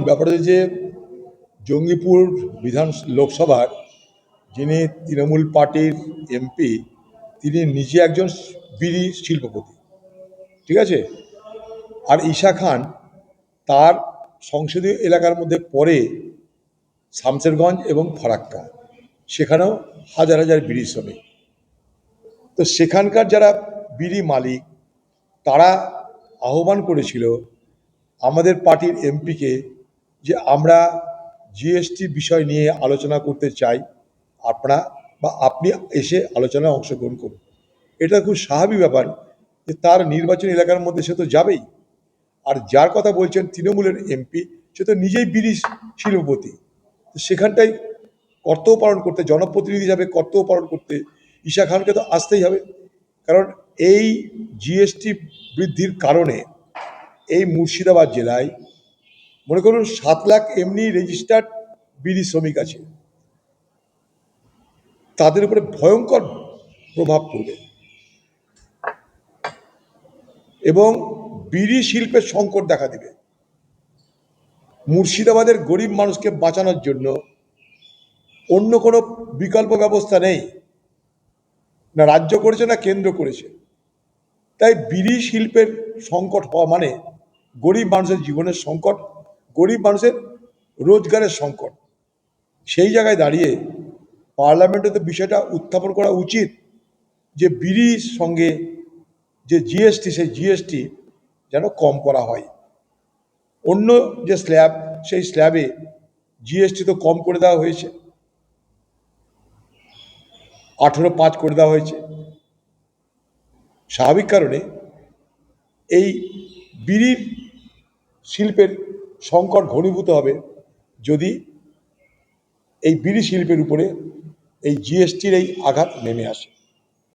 ব্যাপারটা হচ্ছে যে জঙ্গিপুর বিধান লোকসভার যিনি তৃণমূল পার্টির এমপি, তিনি নিজে একজন বিড়ি শিল্পপতি। ঠিক আছে? আর ঈশা খান তার সংসদীয় এলাকার মধ্যে পড়ে শামসেরগঞ্জ এবং ফরাক্কা। সেখানেও হাজার হাজার বিড়ি শ্রমিক। তো সেখানকার যারা বিড়ি মালিক, তারা আহ্বান করেছিল আমাদের পার্টির এমপিকে যে আমরা জিএসটি বিষয় নিয়ে আলোচনা করতে চাই, আপনারা বা আপনি এসে আলোচনায় অংশগ্রহণ করুন। এটা খুব স্বাভাবিক ব্যাপার যে তার নির্বাচন এলাকার মধ্যে সে তো যাবেই। আর যার কথা বলছেন তৃণমূলের এমপি, সে তো নিজেই বিড়ি শিল্পপতি। সেখানটাই কর্তব্য পালন করতে, জনপ্রতিনিধি হিসাবে কর্তব্য পালন করতে ঈশা খানকে তো আসতেই হবে। কারণ এই জিএসটি বৃদ্ধির কারণে এই মুর্শিদাবাদ জেলায় মনে করুন, সাত লাখ এমনি রেজিস্টার্ড বিড়ি শ্রমিক আছে। তাদের উপরে ভয়ঙ্কর প্রভাব পড়বে। এবং বিড়ি শিল্পের সংকট দেখা দেবে। মুর্শিদাবাদের গরিব মানুষকে বাঁচানোর জন্য অন্য কোনো বিকল্প ব্যবস্থা নেই। না রাজ্য করেছে, না কেন্দ্র করেছে। তাই বিড়ি শিল্পের সংকট হওয়া মানে গরিব মানুষের জীবনের সংকট গরিব মানুষের রোজগারের সংকট। সেই জায়গায় দাঁড়িয়ে পার্লামেন্টে তো বিষয়টা উত্থাপন করা উচিত যে বিড়ির সঙ্গে যে জিএসটি, সেই জিএসটি যেন কম করা হয়। অন্য যে স্ল্যাব, সেই স্ল্যাবে জিএসটি তো কম করে দেওয়া হয়েছে। আঠেরো পাঁচ করে দেওয়া হয়েছে। স্বাভাবিক কারণে এই বিড়ির শিল্পের সংকট ঘনীভূত হবে যদি এই বিড়ি শিল্পের উপরে এই জিএসটির এই আঘাত নেমে আসে।